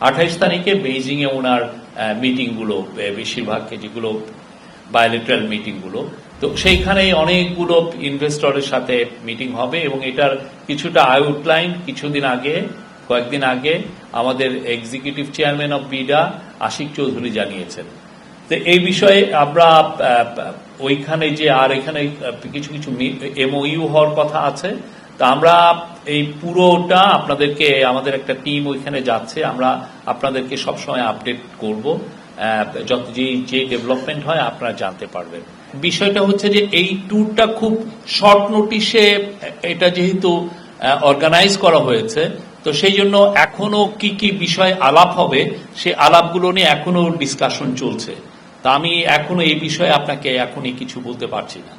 আঠাইশ তারিখে বেইজিং এ ওনার মিটিংগুলো আহ, বেশিরভাগ যেগুলো বায়োলেটারাল মিটিংগুলো তো সেইখানে অনেকগুলো ইনভেস্টরের সাথে মিটিং হবে এবং এটার কিছুটা আউটলাইন কিছুদিন আগে কয়েকদিন আগে আমাদের executive chairman of BIDA Ashik Chowdhury জানিয়েছেন। তো এই বিষয়ে আমরা ওইখানে যে আর এখানে কিছু কিছু এমওইউ হওয়ার কথা আছে। তা আমরা এই পুরোটা আপনাদেরকে, আমাদের একটা টিম ওইখানে যাচ্ছে, আমরা আপনাদেরকে সবসময় আপডেট করব। যত যে যে ডেভেলপমেন্ট হয়, আপনারা জানতে পারবেন। বিষয়টা হচ্ছে যে, এই ট্যুরটা খুব শর্ট নোটিশে এটা যেহেতু অর্গানাইজ করা হয়েছে, তো সেই জন্য এখনও কি কি বিষয় আলাপ হবে, সে আলাপগুলো নিয়ে এখনও ডিসকাশন চলছে। তা আমি এখনও এই বিষয়ে আপনাকে এখনই কিছু বলতে পারছি না।